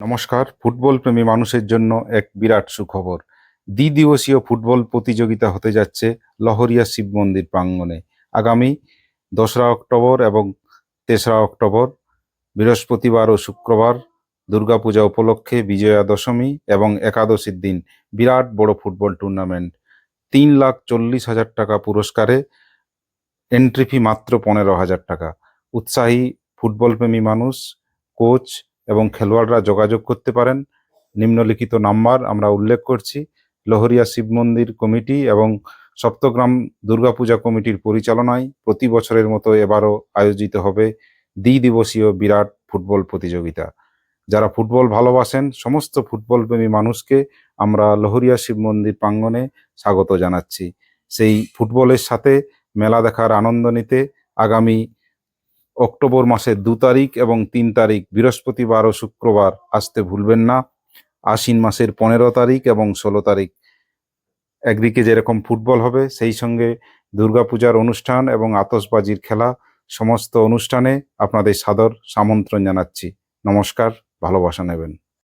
নমস্কার ফুটবল প্রেমী মানুষের জন্য এক বিরাট সুখবর। দ্বিদিবসীয় ফুটবল প্রতিযোগিতা হতে যাচ্ছে লহরিয়া শিব মন্দির প্রাঙ্গণে। আগামী দোসরা অক্টোবর এবং তেসরা অক্টোবর, বৃহস্পতিবার ও শুক্রবার দুর্গাপূজা উপলক্ষে বিজয়া দশমী এবং একাদশীর দিন বিরাট বড় ফুটবল টুর্নামেন্ট। তিন লাখ চল্লিশ হাজার টাকা পুরস্কারে এন্ট্রি ফি মাত্র পনেরো হাজার টাকা। উৎসাহী ফুটবল প্রেমী মানুষ, কোচ এবং খেলোয়াড়রা যোগাযোগ করতে পারেন। নিম্নলিখিত নাম্বার আমরা উল্লেখ করছি। লহরিয়া শিব মন্দির কমিটি এবং সপ্তগ্রাম দুর্গাপূজা কমিটির পরিচালনায় প্রতি বছরের মতো এবারও আয়োজিত হবে দ্বিদিবসীয় বিরাট ফুটবল প্রতিযোগিতা। যারা ফুটবল ভালোবাসেন, সমস্ত ফুটবল প্রেমী মানুষকে আমরা লহরিয়া শিব মন্দির প্রাঙ্গণে স্বাগত জানাচ্ছি। সেই ফুটবলের সাথে মেলা দেখার আনন্দ নিতে আগামী অক্টোবর মাসের দু তারিখ এবং তিন তারিখ, বৃহস্পতিবার ও শুক্রবার আসতে ভুলবেন না। আশ্বিন মাসের পনেরো তারিখ এবং ষোলো তারিখ। একদিকে যেরকম ফুটবল হবে, সেই সঙ্গে দুর্গাপূজার অনুষ্ঠান এবং আতসবাজির খেলা, সমস্ত অনুষ্ঠানে আপনাদের সাদর সামন্ত্রণ জানাচ্ছি। নমস্কার, ভালোবাসা নেবেন।